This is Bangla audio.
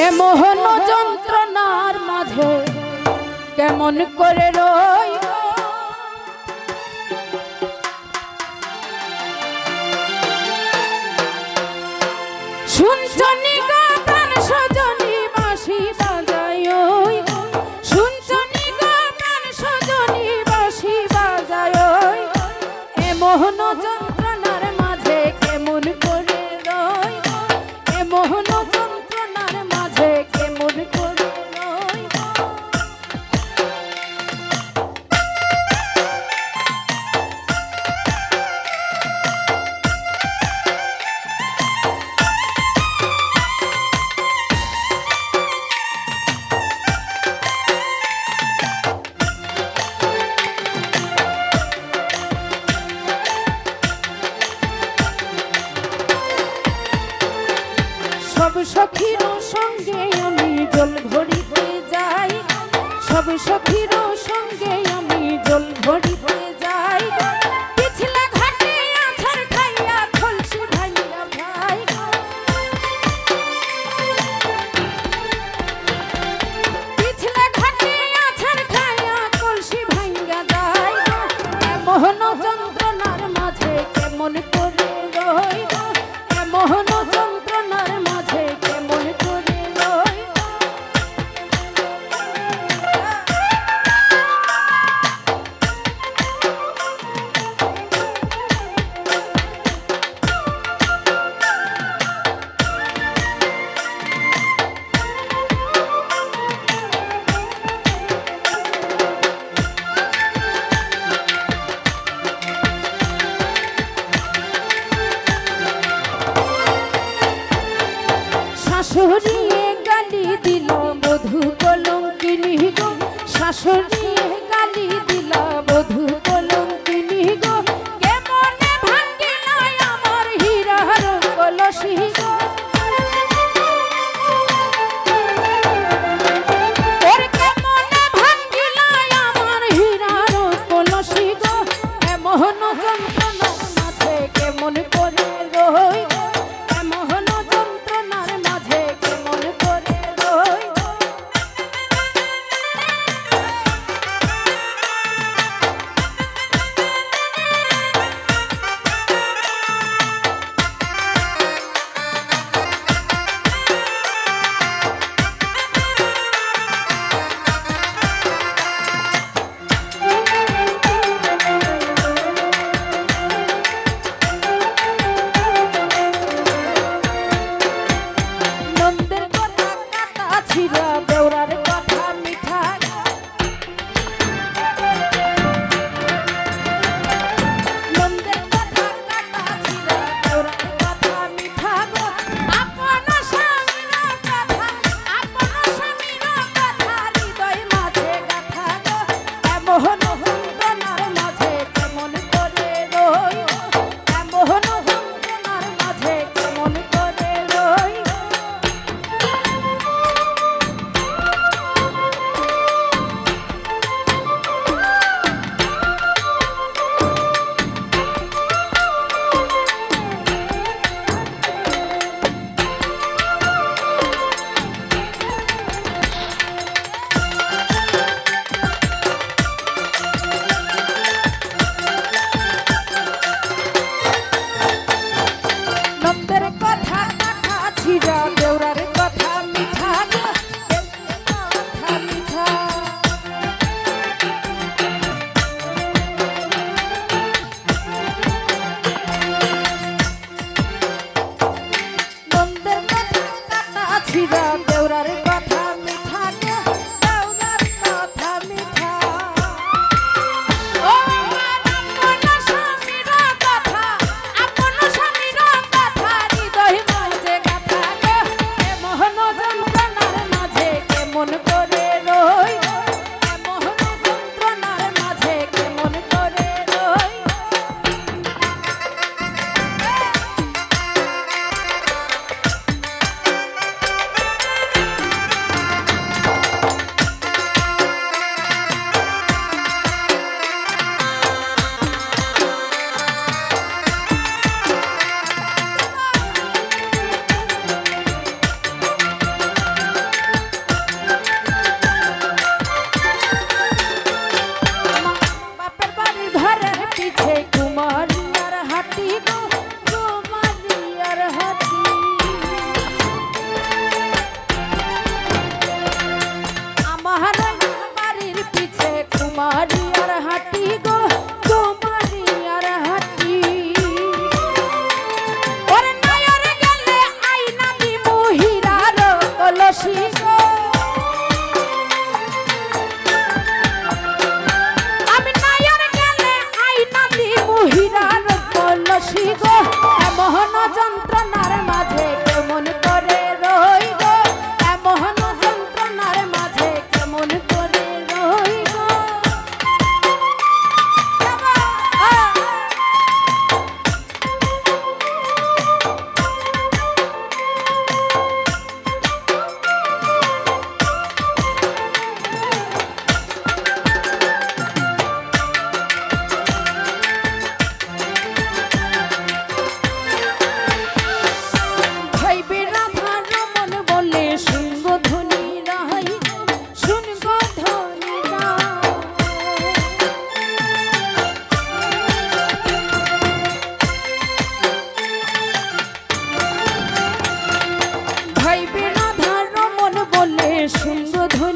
এমন যন্ত্রণার মাঝে কেমন করে রই শুনছনি সব সখীর সঙ্গে আমি জল ভরিতে যাই। সব সখীর সঙ্গে আমি জল ভরিতে শুন Tira, tira. vida. Sí. ভজন সুন্দর